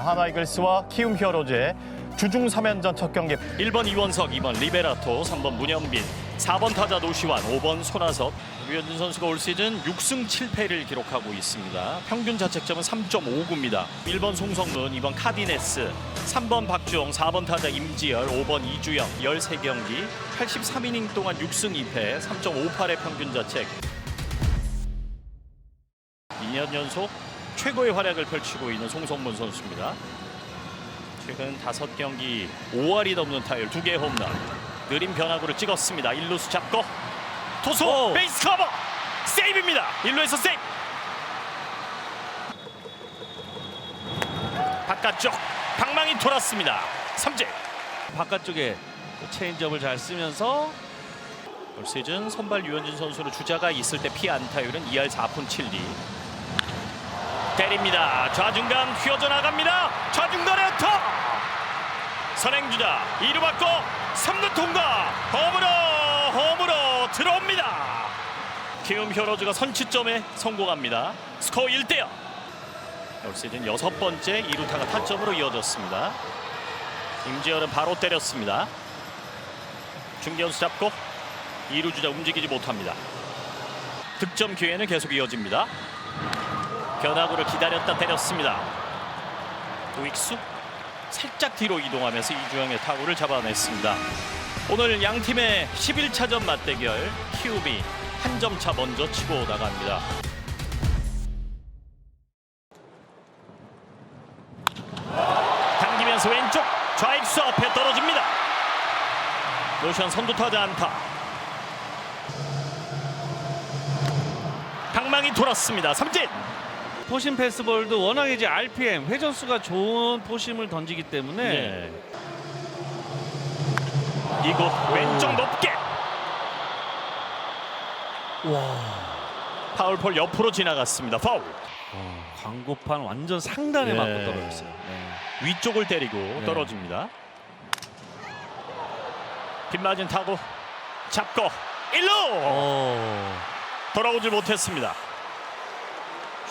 하나이글스와 키움 히어로즈의 주중 3연전 첫 경기 1번 이원석, 2번 리베라토, 3번 문현빈, 4번 타자 노시환, 5번 손아섭. 류현진 선수가 올 시즌 6승 7패를 기록하고 있습니다. 평균 자책점은 3.59입니다. 1번 송성문, 2번 카디네스, 3번 박주영, 4번 타자 임지열, 5번 이주영 13경기 83이닝 동안 6승 2패 3.58의 평균 자책 2년 연속 최고의 활약을 펼치고 있는 송성문 선수입니다. 최근 5경기 5할이 넘는 타율 2개의 홈런 느린 변화구를 찍었습니다. 1루수 잡고 투수 오. 베이스 커버 세이브입니다. 1루에서 세이브 바깥쪽 방망이 돌았습니다. 삼진 바깥쪽에 체인지업을 잘 쓰면서 올 시즌 선발 유현진 선수로 주자가 있을 때 피 안타율은 2할 4푼 7리 때립니다. 좌중간 휘어져 나갑니다. 좌중간에 안타 선행주자 2루 받고 3루 통과 홈으로 홈으로 들어옵니다. 키움 히어로즈가 선취점에 성공합니다. 스코어 1대0 올 시즌 여섯 번째 2루타가 타점으로 이어졌습니다. 임지열은 바로 때렸습니다. 중견수 잡고 2루 주자 움직이지 못합니다. 득점 기회는 계속 이어집니다. 변화구를 기다렸다 때렸습니다. 우익수 살짝 뒤로 이동하면서 이주영의 타구를 잡아냈습니다. 오늘 양 팀의 11차전 맞대결 키움이 한점 차 먼저 치고 나갑니다. 당기면서 왼쪽 좌익수 앞에 떨어집니다. 노션 선두 타자 안타. 방망이 돌았습니다. 삼진. 포심 패스볼도 워낙에 이제 RPM 회전수가 좋은 포심을 던지기 때문에 네. 이곳 왼쪽 높게. 와 파울폴 옆으로 지나갔습니다. 파울. 어, 광고판 완전 상단에 예. 맞고 떨어졌어요. 네. 위쪽을 때리고 떨어집니다. 빗맞은 타고 잡고 1루 어, 돌아오지 못했습니다.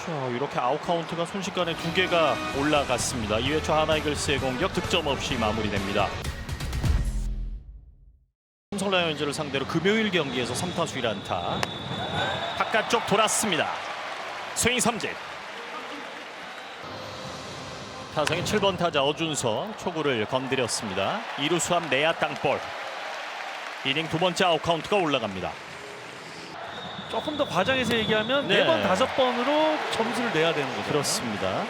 자, 이렇게 아웃 카운트가 순식간에 두 개가 올라갔습니다. 2회 초 하나이글스의 공격 득점 없이 마무리됩니다. 삼성 라이온즈를 상대로 금요일 경기에서 3타수 1안타 바깥쪽 돌았습니다. 스윙 삼진 타성의 7번 타자 어준서 초구를 건드렸습니다. 2루 수함 내야 땅볼 이닝 두 번째 아웃 카운트가 올라갑니다. 조금 더 과장해서 얘기하면 네. 네번 다섯 번으로 점수를 내야 되는 거죠. 그렇습니다.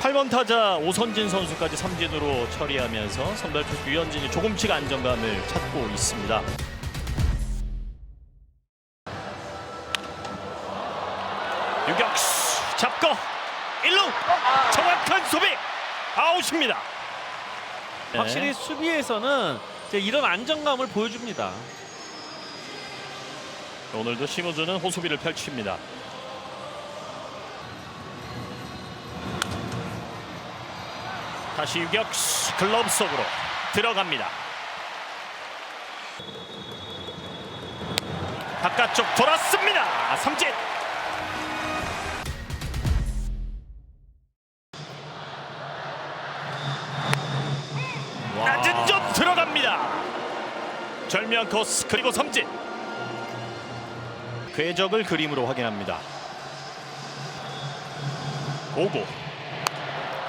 8번 타자 오선진 선수까지 삼진으로 처리하면서 선발 투수 유현진이 조금씩 안정감을 찾고 있습니다. 유격수 잡고 1루 정확한 수비 아웃입니다. 네. 확실히 수비에서는 이제 이런 안정감을 보여줍니다. 오늘도 심우주는 호수비를 펼칩니다. 다시 유격수 글러브 속으로 들어갑니다. 바깥쪽 돌았습니다. 삼진. 낮은 점 들어갑니다. 절묘한 코스 그리고 삼진. 궤적을 그림으로 확인합니다. 오고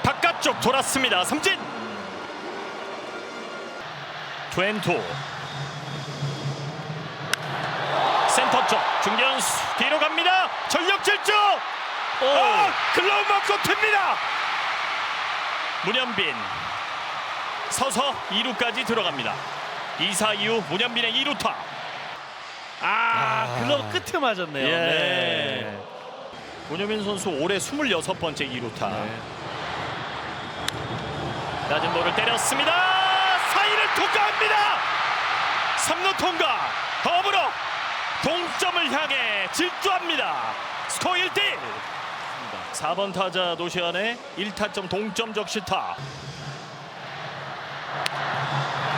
바깥쪽 돌았습니다. 삼진. 투앤투 센터 쪽 중견수 뒤로 갑니다. 전력 질주. 아, 글러브 맞고 튑니다. 문현빈 서서 2루까지 들어갑니다. 2사 이후 문현빈의 2루타. 아, 글러브 끝에 맞았네요. 예. 네. 문효민 선수 올해 26번째 2루타. 네. 낮은 볼을 때렸습니다. 사이를 통과합니다. 3루 통과. 홈으로 동점을 향해 질주합니다. 스코어 1대 1. 4번 타자 노시안의 1타점 동점 적시타.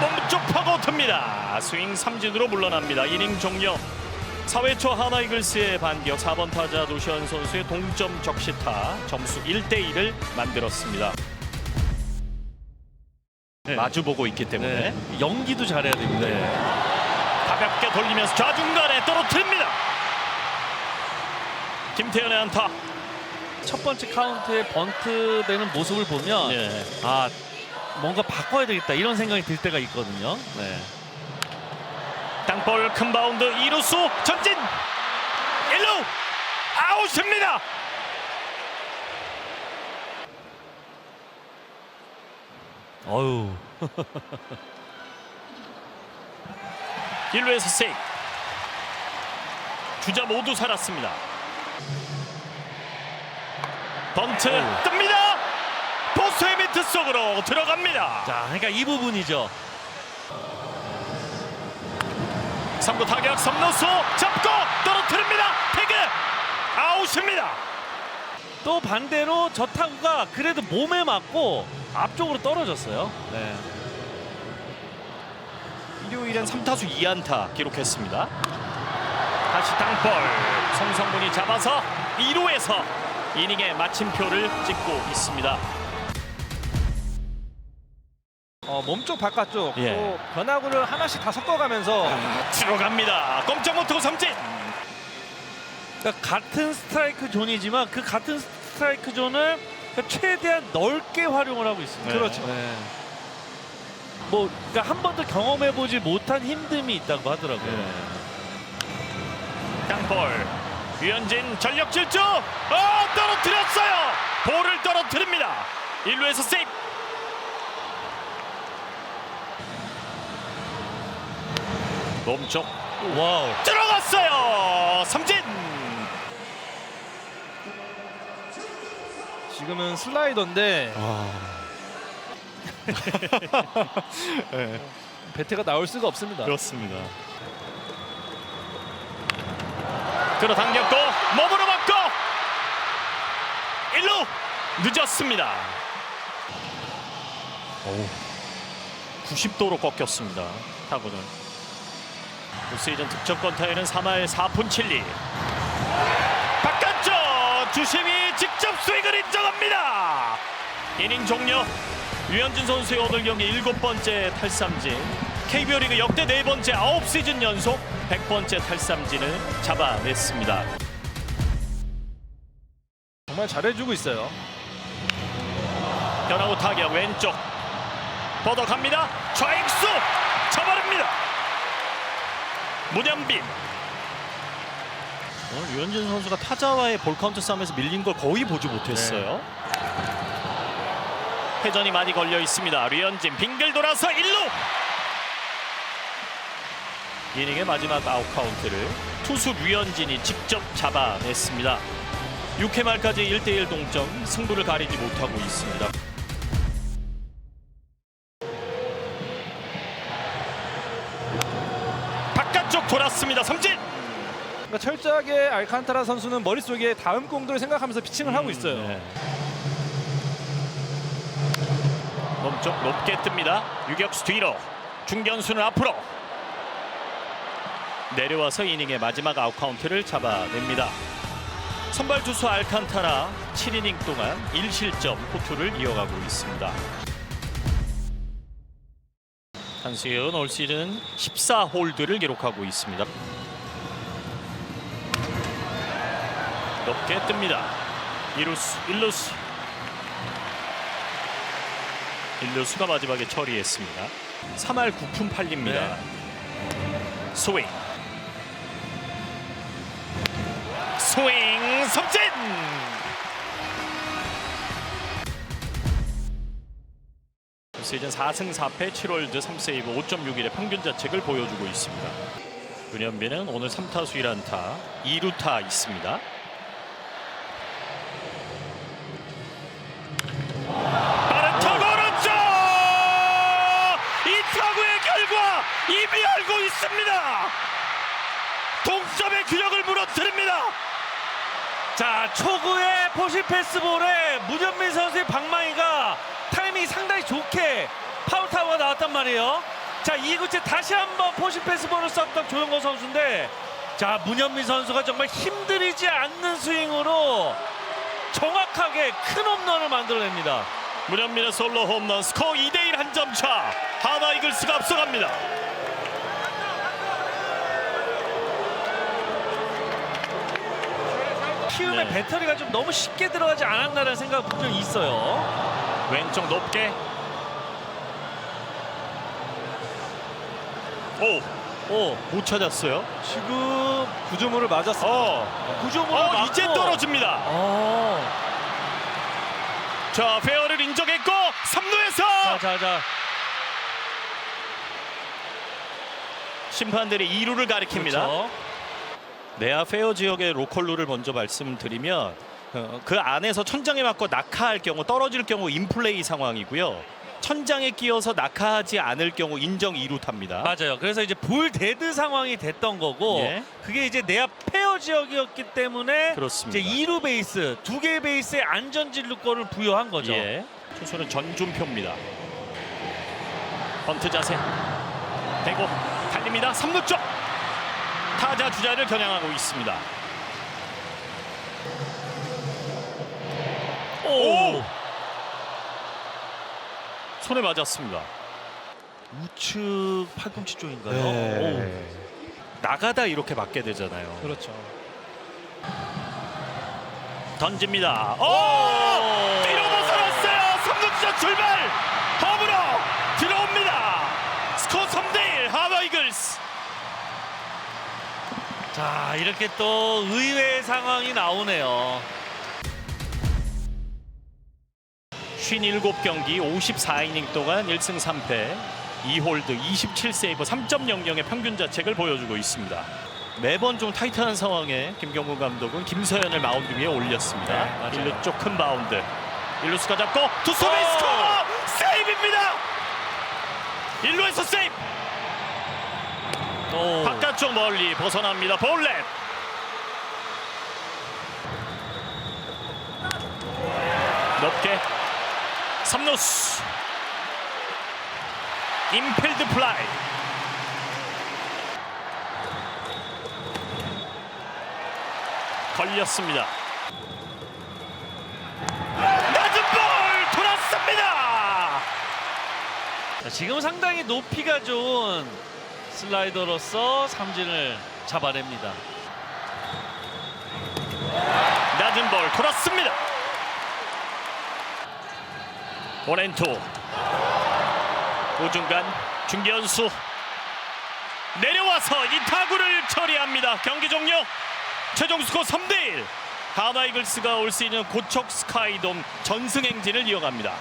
몸쪽 파고 듭니다. 스윙 삼진으로 물러납니다. 이닝 종료. 4회 초 하나이글스의 반격 4번 타자 노시안 선수의 동점 적시타 점수 1대1을 만들었습니다. 네. 마주보고 있기 때문에 네. 연기도 잘해야 됩니다. 네. 가볍게 돌리면서 좌중간에 떨어뜨립니다. 김태현의 안타. 첫 번째 카운트에 번트 되는 모습을 보면 네. 아 뭔가 바꿔야 되겠다 이런 생각이 들 때가 있거든요. 네. 땅볼 큰 바운드 이루수 전진 1루 아웃입니다. 어유 1루에서 세이브. 주자 모두 살았습니다. 번트 어우. 뜹니다. 포스의 미트 속으로 들어갑니다. 자, 그러니까 이 부분이죠. 3구 타격 3루수 잡고 떨어뜨립니다. 태그 아웃입니다. 또 반대로 저 타구가 그래도 몸에 맞고 앞쪽으로 떨어졌어요. 네. 일요일엔 3타수 2안타 기록했습니다. 다시 땅볼 송성문이 잡아서 2루에서 이닝의 마침표를 찍고 있습니다. 어, 몸쪽 바깥쪽 예. 또 변화구를 하나씩 다 섞어가면서 들어갑니다. 꼼짝 못하고 삼진. 그러니까 같은 스트라이크 존이지만 그 같은 스트라이크 존을 그러니까 최대한 넓게 활용을 하고 있습니다. 네. 그렇죠. 뭐 그러니까 한 번도 경험해 보지 못한 힘듦이 있다고 하더라고요. 네. 땅볼 유현진 전력 질주. 어 떨어뜨렸어요. 볼을 떨어뜨립니다. 1루에서 세이프. 몸쪽 와우. 들어갔어요. 삼진. 지금은 슬라이더인데 배트가 나올 수가 없습니다. 그렇습니다. 끌어당겼고 몸으로 맞고 1루 늦었습니다. 오, 90도로 꺾였습니다. 타구는 올 시즌 득점권 타율은 3할 4푼 7리. 바깥쪽 주심이 직접 스윙을 인정합니다. 이닝 종료. 유현진 선수의 오늘 경기 일곱 번째 탈삼진. KBO 리그 역대 네 번째 아홉 시즌 연속 100번째 탈삼진을 잡아냈습니다. 정말 잘해주고 있어요. 변화구 타격 왼쪽 뻗어갑니다. 좌익수 잡아냅니다. 문현빈. 오늘 유현진 선수가 타자와의 볼 카운트 싸움에서 밀린 걸 거의 보지 못했어요. 회전이 많이 걸려 있습니다. 류현진 빙글 돌아서 1루. 이닝의 마지막 아웃 카운트를 투수 류현진이 직접 잡아냈습니다. 6회 말까지 1대1 동점 승부를 가리지 못하고 있습니다. 돌았습니다. 삼진. 그러니까 철저하게 알칸타라 선수는 머릿속에 다음 공도를 생각하면서 피칭을 하고 있어요. 네. 몸쪽 높게 뜹니다. 유격수 뒤로. 중견수는 앞으로. 내려와서 이닝의 마지막 아웃 카운트를 잡아냅니다. 선발 투수 알칸타라 7이닝 동안 1실점 호투를 이어가고 있습니다. 한수현 올 시즌 14홀드를 기록하고 있습니다. 높게 뜹니다. 2루수, 1루수. 1루수가 마지막에 처리했습니다. 3할 9푼 8리입니다. 스윙. 스윙 삼진. 시즌 4승 4패 7홀드 3세이브 5.61의 평균 자책을 보여주고 있습니다. 윤현빈은 오늘 3타수 1안타 2루타 있습니다. 빠른 타구 오른쪽! 이 타구의 결과 이미 알고 있습니다. 동점의 균형을 무너뜨립니다. 자 초구의 포시 패스볼에 문현민 선수의 방망이가 좋게 파울 타구가 나왔단 말이에요. 자 이구째 다시 한번 포시 패스볼을 썼던 조영거 선수인데 자 문현민 선수가 정말 힘들이지 않는 스윙으로 정확하게 큰 홈런을 만들어냅니다. 문현민의 솔로 홈런 스코어 2대1 한 점 차. 하나 이글스가 앞서갑니다. 키움의 네. 배터리가 좀 너무 쉽게 들어가지 않았나라는 생각 분명히 있어요. 왼쪽 높게. 오, 오, 못 찾았어요. 지금 구조물을 맞았습니다. 어, 구조물을 어 맞고. 이제 떨어집니다. 어. 자, 페어를 인정했고 3루에서 자, 자, 자. 심판들이 2루를 가리킵니다. 그렇죠. 내야 페어 지역의 로컬 룰을 먼저 말씀드리면 어, 그 안에서 천장에 맞고 낙하할 경우 떨어질 경우 인플레이 상황이고요. 천장에 끼어서 낙하하지 않을 경우 인정 2루타입니다. 맞아요. 그래서 이제 볼 데드 상황이 됐던 거고 예. 그게 이제 내야 페어 지역이었기 때문에 그렇습니다. 이제 2루 베이스 두 개 베이스의 안전 진루권을 부여한 거죠. 예. 투수는 전준표입니다. 번트 자세. 대고 달립니다. 3루 쪽. 타자 주자를 겨냥하고 있습니다. 오! 손에 맞았습니다. 우측 팔꿈치 쪽인가요? 네. 오. 나가다 이렇게 맞게 되잖아요. 그렇죠. 던집니다. 오! 3루 주자 출발. 홈으로 들어옵니다. 스코어 3대1 하나 이글스. 자 이렇게 또 의외의 상황이 나오네요. 57경기 54이닝 동안 1승 3패 2홀드 27세이브 3.00의 평균 자책을 보여주고 있습니다. 매번 좀 타이트한 상황에 김경문 감독은 김서현을 마운드 위에 올렸습니다. 네. 1루 쪽큰 바운드. 1루수가 잡고 투수 베이스 커버 세이브입니다. 1루에서 세이브. 오. 바깥쪽 멀리 벗어납니다. 볼넷. 높게 3루스 인필드 플라이 걸렸습니다. 낮은 볼 돌았습니다. 자, 지금 상당히 높이가 좋은 슬라이더로서 삼진을 잡아냅니다. 낮은 볼 돌았습니다. 원앤투 우중간 중견수 내려와서 이 타구를 처리합니다. 경기 종료. 최종 스코어 3대1. 하나 이글스가 올 시즌 고척 스카이돔 전승 행진을 이어갑니다.